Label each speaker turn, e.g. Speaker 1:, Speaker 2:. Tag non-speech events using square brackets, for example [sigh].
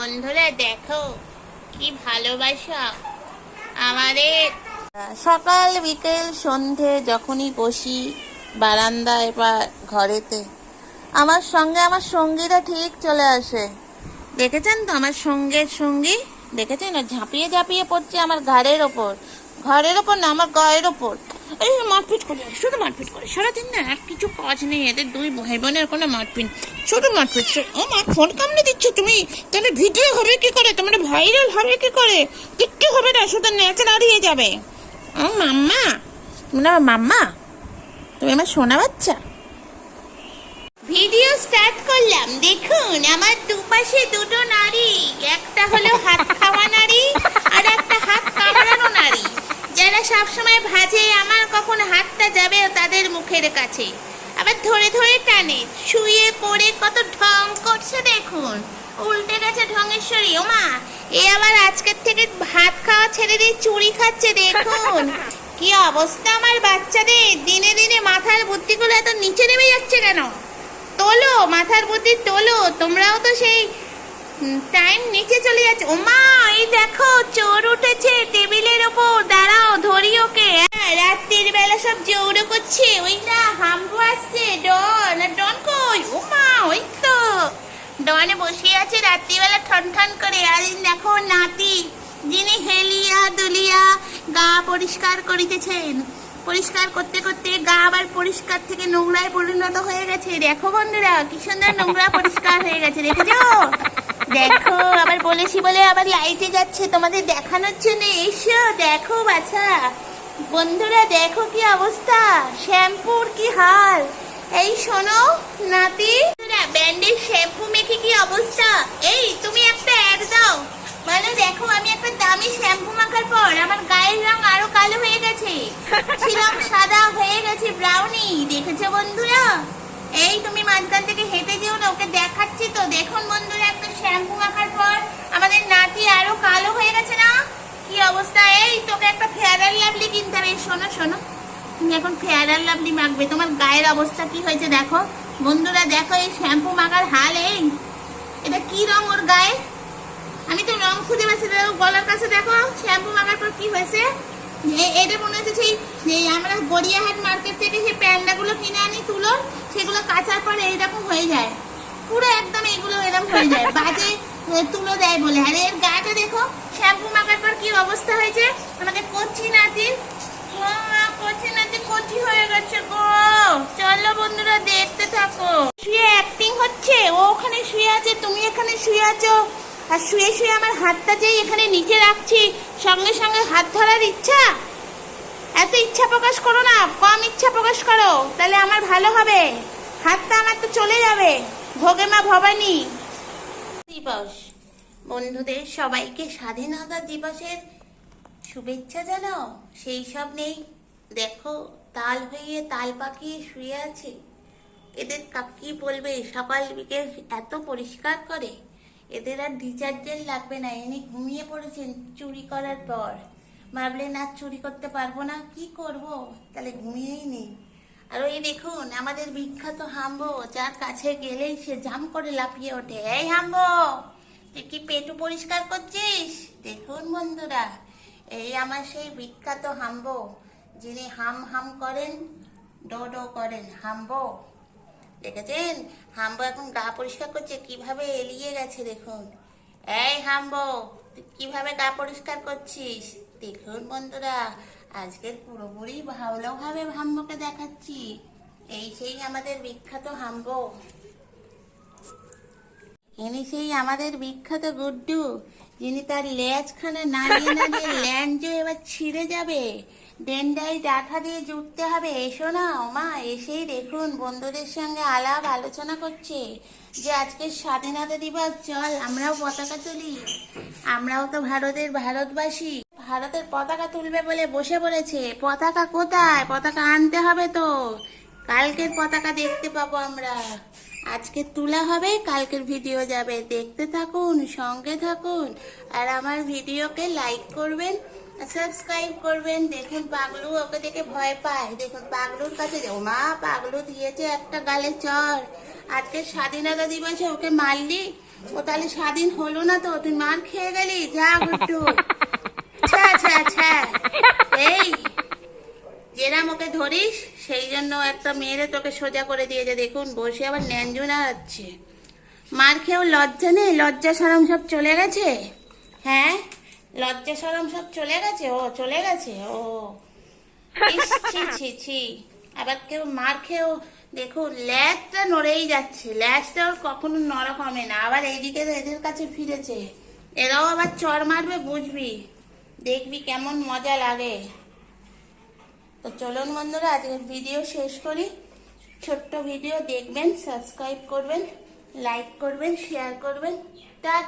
Speaker 1: বন্ধুরা, দেখো কি ভালোবাসা আমাদের। সকাল, বিকেল, সন্ধে যখনই বসি বারান্দায় বা ঘরেতে, আমার সঙ্গে আমার সঙ্গীরা ঠিক চলে আসে। দেখেছেন তো আমার সঙ্গের সঙ্গী? দেখেছেন? ঝাঁপিয়ে ঝাঁপিয়ে পড়ছে আমার ঘাড়ের ওপর ঘরের ওপর না, আমার গায়ের ওপর। এই মারপিট করে, শুধু মারপিট করে। সারাদিন না আর কিছু কাজ নেই, এদের দুই ভাই বোনের কোনো মারপিট। শুধু মারপিট। ও মা, ফোন কামড়ে দিচ্ছ তুমি? তাহলে ভিডিও হবে কি করে? তোমার ভাইরাল হবে কি করে? কিচ্ছু হবে না, শুধু নেচে দাঁড়িয়ে যাবে। ও মাম্মা তুমি না মাম্মা, তুমি আমার শোনা বাচ্চা। ভিডিও স্টার্ট করলাম। দেখুন, আমার দুপাশে দুটো নারী একটা হলো হাত খাওয়া নারী আর একটা হাত কামড়ানো নারী যারা সবসময় ভাজে আমার কখন হাতটা যাবে তাদের কাছে আবার ধরে ধরে টানে শুয়ে পড়ে কত ঢং করছে দেখুন। উল্টে গেছে ঢঙেশ্বরী ওমা এ আবার আজকের থেকে ভাত খাওয়া ছেড়ে দিয়ে চুরি খাচ্ছে দেখুন। [laughs] কি অবস্থা আমার বাচ্চাদের? দিনে দিনে মাথার বুদ্ধিগুলো এত নিচে নেমে যাচ্ছে কেন? তোলো মাথার বুদ্ধি তোলো তোমরাও তো সেই টাইম নিচে চলে যাচ্ছে। ওমা এই দেখো চোর উঠেছে টেবিলের ওপর দাঁড়াও ধরি ওকে রাত্রির বেলা সব জৌড়ো করছে। ওই না হাম্বু আসছে। ডন, আর ডন কই? ওমা, ওই তো। ডনে বসে আছে রাত্রিবেলা ঠন ঠন করে। আর দেখো নাতি, যিনি হেলিয়া দুলিয়া গা পরিষ্কার করিতেছেন। পরিষ্কার করতে করতে গা আবার পরিষ্কার থেকে নোংরায় পরিণত হয়ে গেছে। দেখো বন্ধুরা, কি সুন্দর নোংরা পরিষ্কার হয়ে গেছে। দেখেছ? দেখো, আবার বলেছি বলে আবার লাইটে যাচ্ছে। তোমাদের দেখানোর জন্য। এসো, দেখো, বাছা। বন্ধুরা, দেখো কি অবস্থা? শ্যাম্পুর কি হাল? এই শোনো, নাতি। ব্যান্ডের শ্যাম্পু মেখে কি অবস্থা? এই, তুমি একটা অ্যাড দাও। মানে দেখো, আমি একটা দামি শ্যাম্পু মাখার পর আমার গায়ের রং আরও কালো হয়ে গেছে। ছিলাম সাদা হয়ে গেছে ব্রাউনি দেখেছ বন্ধুরা? এই, তুমি মাঝখান থেকে হেঁটে যেও না, ওকে দেখাচ্ছি তো। দেখুন বন্ধুরা, একটা শ্যাম্পু মাখার পর আমাদের নাতি আরও কালো হয়ে গেছে না? কি অবস্থা? এই তোকে একটা ফেয়ার লাভলি কিনতে হবে। শোনো শোনো। তুমি এখন ফেয়ার লাভলি মাখবে। তোমার গায়ের অবস্থা কি হয়েছে দেখো। বন্ধুরা, দেখো এই শ্যাম্পু মাখার হাল এই। এটা কি রং ওর গায়ে? আমি তো রং খুঁজে পাচ্ছি গলার কাছে দেখো শ্যাম্পু মাখার পর কি হয়েছে? এটা মনে হচ্ছে সেই আমরা গড়িয়াহাট মার্কেট থেকে সেই প্যান্ডাগুলো কিনে আনি, তুলো, সেগুলো কাচার পরে এইরকম হয়ে যায়। পুরো একদম এগুলো এরকম হয়ে যায়। বাজে তুলো দেয় বলে। আর এর গাটা দেখো। শ্যাম্পু মাখার পর কি অবস্থা হয়েছে? আমাদের কচি মা, কচি নাতি কচি হয়ে গেছে গো। চলো বন্ধুরা দেখতে থাকো। শুয়ে অ্যাক্টিং হচ্ছে ও ওখানে শুয়ে আছে তুমি এখানে শুয়ে আছো। আর শুয়ে শুয়ে আমার হাতটা যেই এখানে নিচে রাখছি সঙ্গে সঙ্গে হাত ধরার ইচ্ছা? এত ইচ্ছা প্রকাশ করো না কম ইচ্ছা প্রকাশ করো তাহলে আমার ভালো হবে। হাতটা আমার তো চলে যাবে ভোগে মা ভবানী। দিবস। বন্ধুদের সবাইকে স্বাধীনতা দিবসের শুভেচ্ছা জানাও। সেই সব নেই। দেখো, তাল হয়ে তাল পাকিয়ে শুয়ে আছে। এদের কা- কি বলবে? সকাল বিকেল এত পরিষ্কার করে। এদের আর ডিটারজেন্ট লাগবে না। এনে ঘুমিয়ে পড়েছেন চুরি করার পর। ভাবলেন, আর চুরি করতে পারব না, কি করব? তাহলে ঘুমিয়েই নেই। আর ওই দেখুন, আমাদের বিখ্যাত হাম্বো, যার কাছে গেলেই সে জাম করে লাফিয়ে ওঠে। এই হাম্বো তুই কি পেটু পরিষ্কার করছিস? দেখুন বন্ধুরা, এই আমার সেই বিখ্যাত হাম্বো, যিনি হাম হাম করেন, ডো ডো করেন, হাম্বো। দেখেছেন? হাম্বো এখন গা পরিষ্কার করছে, কীভাবে এলিয়ে গেছে দেখুন। এই হাম্বো, তুই কীভাবে গা পরিষ্কার করছিস? দেখুন বন্ধুরা, আজকের পুরোপুরি ভালোভাবে হাম্বোকে দেখাচ্ছি। এই সেই আমাদের বিখ্যাত হাম্বো। ইনি সেই আমাদের বিখ্যাত গুড্ডু যিনি তার লেজখানে নাড়িয়ে নাড়িয়ে [laughs] ল্যান্ড এবার ছিঁড়ে যাবে। ডেন্ডাই ডাঠা দিয়ে জুটতে হবে। এসো না মা এসেই দেখুন বন্ধুদের সঙ্গে আলাপ আলোচনা করছে। যে আজকে স্বাধীনতা দিবস চল আমরাও পতাকা তুলি। আমরাও তো ভারতের ভারতবাসী। ভারতের পতাকা তুলবে বলে বসে পড়েছে। পতাকা কোথায়? পতাকা আনতে হবে তো। কালকের পতাকা দেখতে পাবো আমরা। আজকে তোলা হবে, কালকের ভিডিও যাবে। দেখতে থাকুন, সঙ্গে থাকুন। আর আমার ভিডিওকে লাইক করবেন সাবস্ক্রাইব করবেন। দেখুন পাগলু ওকে দেখে ভয় পায়। দেখুন পাগলুর কাছে মা পাগলু দিয়েছে একটা গালে চর। আজকে স্বাধীনতা দিবসে ওকে মারলি? ও তাহলে স্বাধীন হলো না তো? তুই মার খেয়ে গেলি? যা গুড্ডু জন্য একটা মেয়েরে তোকে সোজা করে দিয়েছে, দেখুন, বসে আবার ন্যাঞ্জুনা হচ্ছে মার খেয়েও লজ্জা নেই? লজ্জা সরম সব চলে গেছে? হ্যাঁ? লজ্জা সরম সব চলে গেছে? ও, চলে গেছে? ও। ছি ছি ছি। আবার কেউ মার খেয়েও, দেখুন ল্যাজটা নড়েই যাচ্ছে। ল্যাজটা ওর কখনো নরম হবে না। আবার এইদিকে এদের কাছে ফিরেছে। এরাও আবার চর মারবে, বুঝবি। দেখবি কেমন মজা লাগে। তো চলুন বন্ধুরা, আজকের ভিডিও শেষ করি। ছোট্ট ভিডিও দেখবেন সাবস্ক্রাইব করবেন লাইক করবেন শেয়ার করবেন। টাটা।